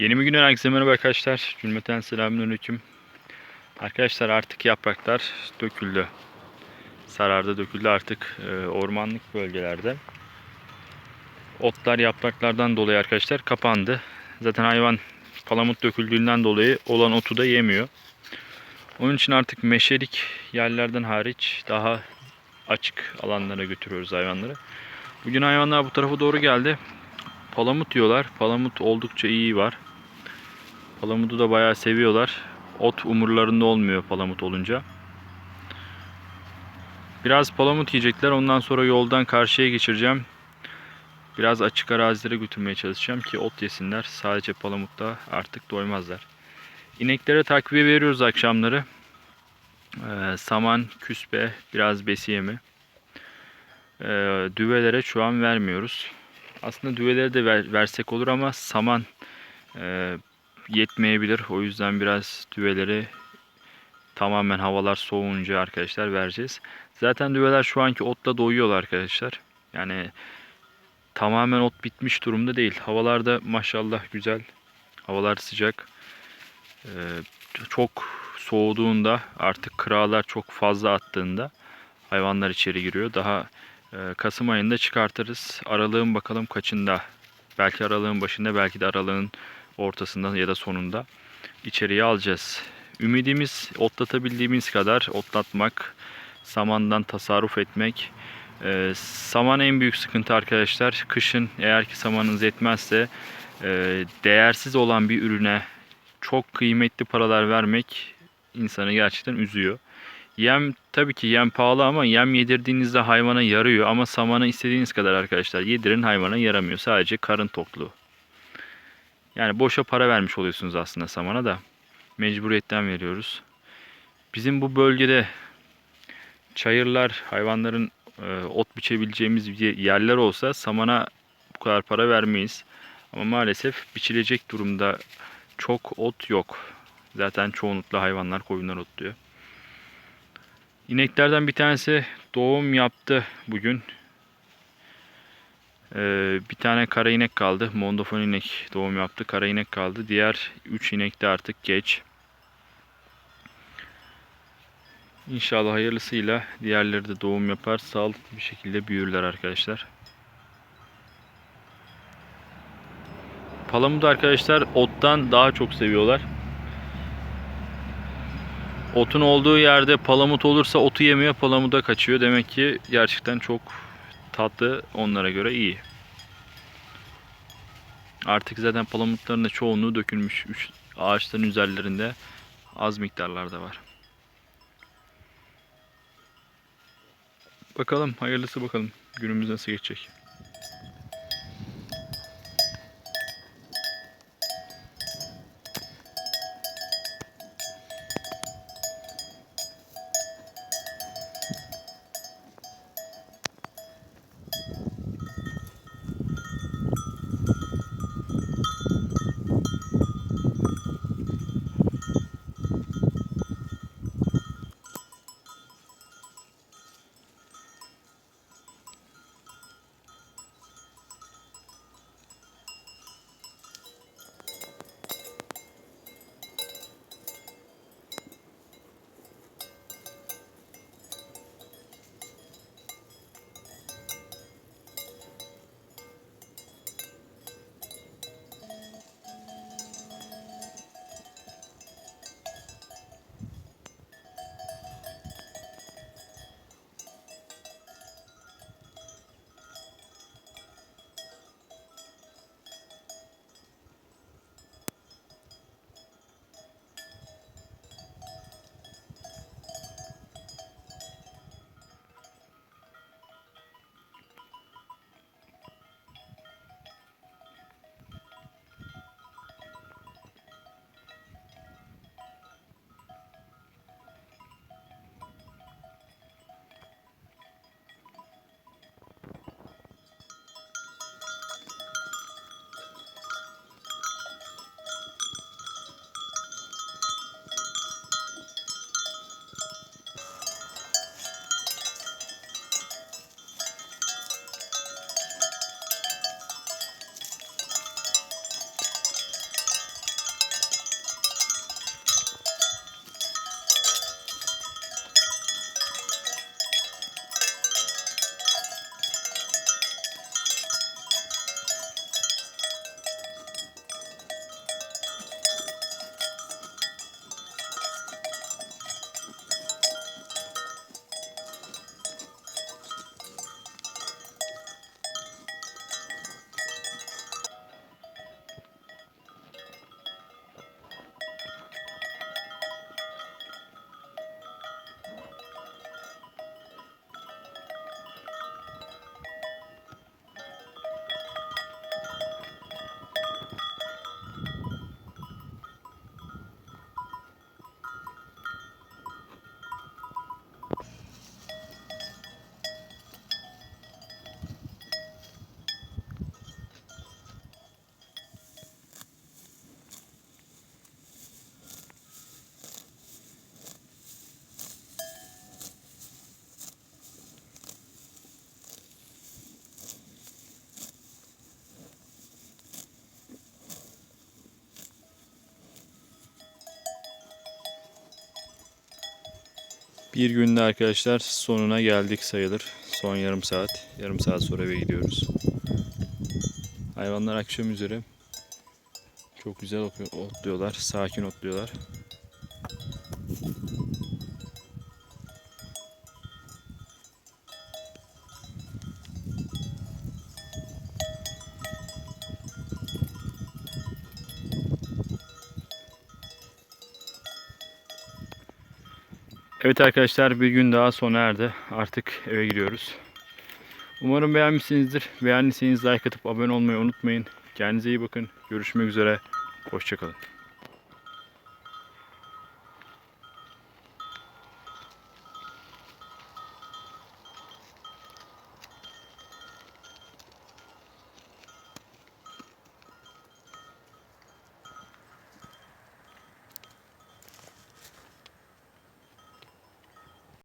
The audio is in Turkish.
Yeni bir günden herkese merhaba arkadaşlar. Cümleten selamünaleyküm. Arkadaşlar artık yapraklar döküldü. Sararda döküldü artık e, ormanlık bölgelerde. Otlar yapraklardan dolayı arkadaşlar kapandı. Zaten hayvan palamut döküldüğünden dolayı olan otu da yemiyor. Onun için artık meşelik yerlerden hariç daha açık alanlara götürüyoruz hayvanları. Bugün hayvanlar bu tarafa doğru geldi. Palamut yiyorlar. Palamut oldukça iyi var. Palamudu da bayağı seviyorlar. Ot umurlarında olmuyor palamut olunca. Biraz palamut yiyecekler. Ondan sonra yoldan karşıya geçireceğim. Biraz açık arazilere götürmeye çalışacağım ki ot yesinler. Sadece palamutta artık doymazlar. İneklere takviye veriyoruz akşamları. Ee, saman, küspe, biraz besiye mi. Ee, düvelere şu an vermiyoruz. Aslında düveleri de ver- versek olur ama saman e, yetmeyebilir. O yüzden biraz düveleri tamamen havalar soğuyunca arkadaşlar vereceğiz. Zaten düveler şu anki otla doyuyorlar arkadaşlar. Yani tamamen ot bitmiş durumda değil. Havalarda maşallah güzel. Havalar sıcak. Ee, çok soğuduğunda artık kıralar çok fazla attığında hayvanlar içeri giriyor. Daha e, Kasım ayında çıkartırız. Aralığın bakalım kaçında. Belki aralığın başında belki de aralığın ortasında ya da sonunda içeriye alacağız. Ümidimiz otlatabildiğimiz kadar otlatmak, samandan tasarruf etmek. Ee, saman en büyük sıkıntı arkadaşlar. Kışın eğer ki samanınız yetmezse e, değersiz olan bir ürüne çok kıymetli paralar vermek insanı gerçekten üzüyor. Yem tabii ki yem pahalı ama yem yedirdiğinizde hayvana yarıyor ama samanı istediğiniz kadar arkadaşlar yedirin hayvana yaramıyor. Sadece karın tokluğu. Yani boşa para vermiş oluyorsunuz aslında samana da. Mecburiyetten veriyoruz. Bizim bu bölgede çayırlar, hayvanların e, ot biçebileceğimiz yerler olsa samana bu kadar para vermeyiz. Ama maalesef biçilecek durumda çok ot yok. Zaten çoğunlukla hayvanlar koyunlar otluyor. İneklerden bir tanesi doğum yaptı bugün. Ee, bir tane kara inek kaldı. Mondofon inek doğum yaptı. Kara inek kaldı. Diğer 3 inek de artık geç. İnşallah hayırlısıyla diğerleri de doğum yapar. Sağlıklı bir şekilde büyürler arkadaşlar. Palamudu arkadaşlar ottan daha çok seviyorlar. Otun olduğu yerde palamut olursa otu yemiyor, palamuda kaçıyor. Demek ki gerçekten çok tatlı onlara göre iyi. Artık zaten palamutların da çoğunluğu dökülmüş. Üç ağaçların üzerlerinde az miktarlarda var. Bakalım hayırlısı bakalım. Günümüz nasıl geçecek. Bir günde arkadaşlar sonuna geldik sayılır. Son yarım saat. Yarım saat sonra eve gidiyoruz. Hayvanlar akşam üzere çok güzel ot- otluyorlar. Sakin otluyorlar. Evet arkadaşlar bir gün daha sona erdi. Artık eve gidiyoruz. Umarım beğenmişsinizdir. Beğendiyseniz like atıp abone olmayı unutmayın. Kendinize iyi bakın. Görüşmek üzere. Hoşçakalın.